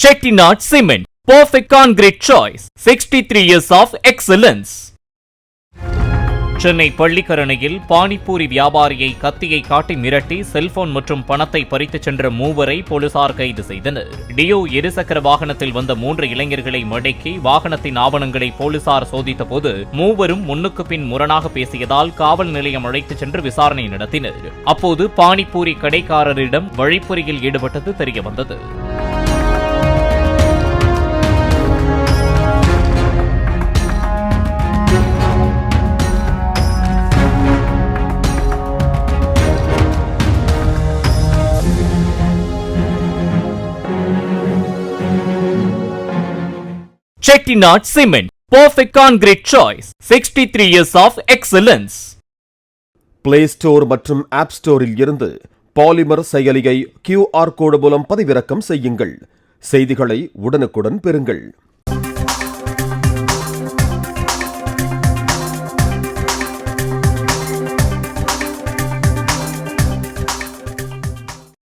Chettinad Cement, perfect concrete choice. 63 years of excellence. Chennai பள்ளிக்கரணையில் பானிபூரி வியாபாரியை கத்தியை காட்டி மிரட்டி செல்போன் மற்றும் பணத்தை பறித்துச் சென்ற மூவரை போலீசார் கைது செய்தனர் டியோ இருசக்கர வாகனத்தில் வந்த மூன்று இளைஞர்களை மடக்கி வாகனத்தின் ஆவணங்களை போலீசார் சோதித்தபோது மூவரும் முன்னுக்கு பின் முரணாக பேசியதால் காவல் நிலையம் அழைத்துச் சென்று விசாரணை நடத்தினர் அப்போது பானிபூரி கடைக்காரரிடம் வழிப்பறியில் ஈடுபட்டது தெரியவந்தது Chettinad Cement, perfect concrete choice. 63 years of excellence. Play store மற்றும் ஆப் ஸ்டோரில் இருந்து பாலிமர் செயலியை கியூஆர் கோடு மூலம் பதிவிறக்கம் செய்யுங்கள் செய்திகளை உடனுக்குடன் பெறுங்கள்